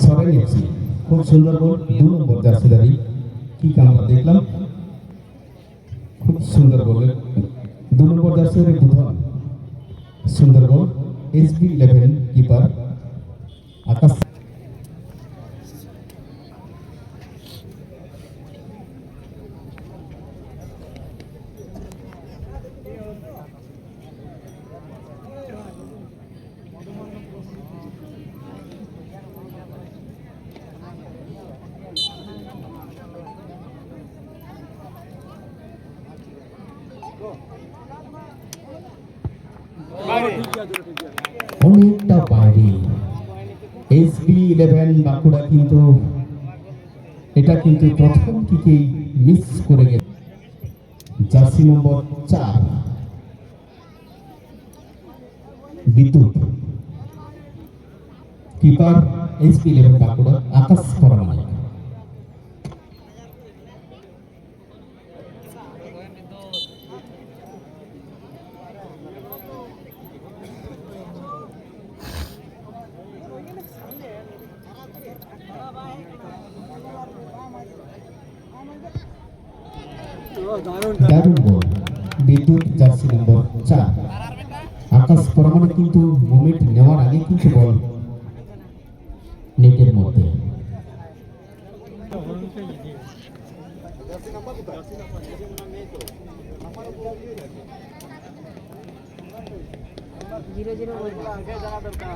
সবাই এফসি খুব সুন্দর গোল দু নম্বর জার্সিদারি কি আমরা দেখলাম খুব সুন্দর গোল দু নম্বর জার্সিদারি বুধন সুন্দর গোল এসবি ইলেভেন কিপার আকাশ অনেকটা বাইরে এসবি ইলেভেন বাঁকুড়া কিন্তু এটা কিন্তু প্রথম থেকেই মিস করে গেছে। জার্সি নম্বর চার। Bidyut. Keeper SP eleven Bankura Akash Paramanik Bidyut jersey number চার। আকাশ পরমাণু কিন্তু মুভমেন্ট নেওয়ার আগে কিন্তু বল নেটের মধ্যে। জিরো জিরো জানা দরকার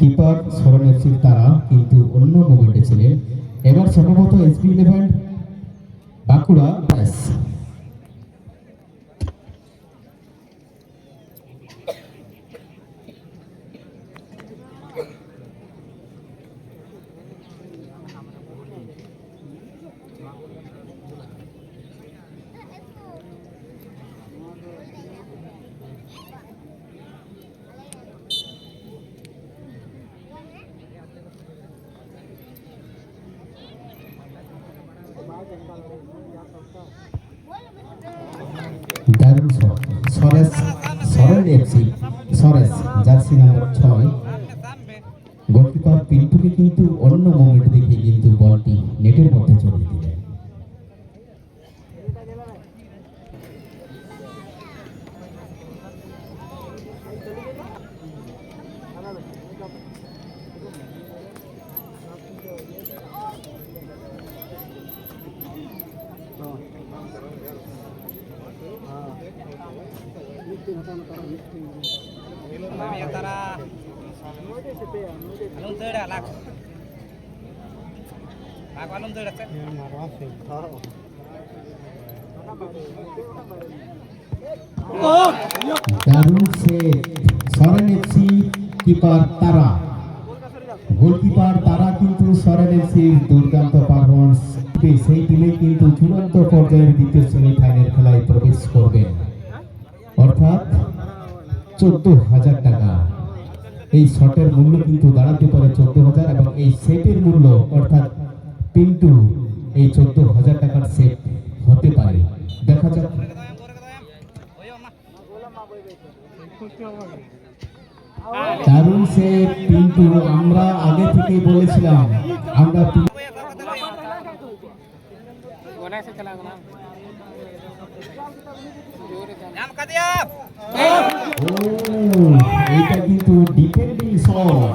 কিপার সরণ এফসির তারা কিন্তু অন্য মোমেন্টে ছিলেন এবার সম্ভবত এসপি ইলেভেন বাঁকুড়া দারুণ সরেশ সরেন এফসি। নাম্বার ছয়। গোলকিপার কিন্তু অন্য মোমেন্ট কিন্তু বলটি নেটের মধ্যে কিপার তারা। গোলকিপার তারা কিন্তু সেই টিমে কিন্তু চূড়ান্ত পর্যায়ের দ্বিতীয় সেমিফাইনাল খেলায় প্রবেশ করবেন চোদ্দ হাজার টাকা। এই শটের মূল্য কিন্তু দাঁড়াতে পারে চোদ্দ হাজার এবং এই সেটের মূল্য অর্থাৎ পিন্টু এই চোদ্দ হাজার টাকার সেট হতে পারে। দেখা যাক। দারুণ সে পিন্টু। আমরা আগে থেকেই বলেছিলাম, আমরা Yang kedua. Oh, itu depending soul.